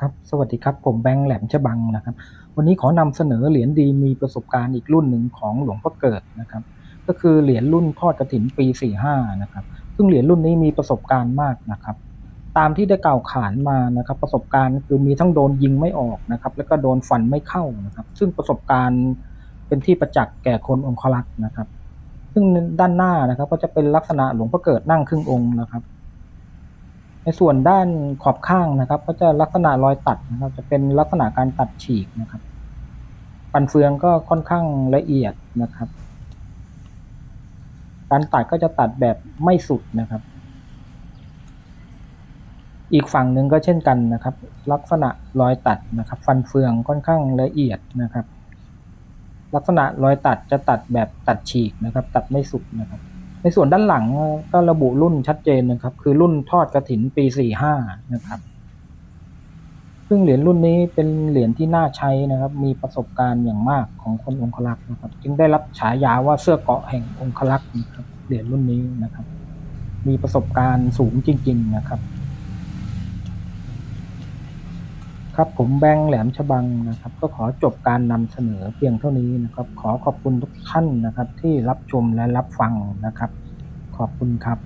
ครับสวัสดีครับ ผมแบงค์แหลมฉบังนะครับ วันนี้ขอนำเสนอเหรียญดีมีประสบการณ์อีกรุ่นหนึ่งของหลวงพ่อเกิดนะครับ ก็คือเหรียญรุ่นทอดกระถินปี 45 นะครับ ซึ่งเหรียญรุ่นนี้มีประสบการณ์มากนะครับ ตามที่ได้กล่าวขานมานะครับ ประสบการณ์คือมีทั้งโดนยิงไม่ออกนะครับ แล้วก็โดนฟันไม่เข้านะครับ ซึ่งประสบการณ์เป็นที่ประจักษ์แก่คนองครักษ์นะครับ ซึ่งด้านหน้านะครับ ก็จะเป็นลักษณะหลวงพ่อเกิดนั่งครึ่งองค์นะครับ ในส่วนด้านขอบข้างนะครับ ก็จะลักษณะรอยตัดนะครับ จะเป็นลักษณะการตัดฉีกนะครับฟันเฟืองก็ค่อนข้างละเอียดนะครับ การตัดก็จะตัดแบบไม่สุดนะครับ อีกฝั่งหนึ่งก็เช่นกันนะครับ ลักษณะรอยตัดนะครับ ฟันเฟืองค่อนข้างละเอียดนะครับ ลักษณะรอยตัดจะตัดแบบตัดฉีกนะครับ ตัดไม่สุดนะครับ ในส่วนด้านหลังก็ระบุรุ่นชัดเจนนะครับ คือรุ่นทอดกระถินปี 45 นะครับ ซึ่งเหรียญรุ่นนี้เป็นเหรียญที่น่าใช้นะครับ มีประสบการณ์อย่างมากของคนองครักษ์นะครับ จึงได้รับฉายาว่าเสื้อเกาะแห่งองครักษ์นะครับ เหรียญรุ่นนี้นะครับ มีประสบการณ์สูงจริง ๆ นะครับ ครับผมแบงค์แหลมฉบังนะครับ ก็ขอจบการนำเสนอเพียงเท่านี้นะครับ ขอขอบคุณทุกท่านนะครับที่รับชมและรับฟังนะครับ ขอบคุณครับ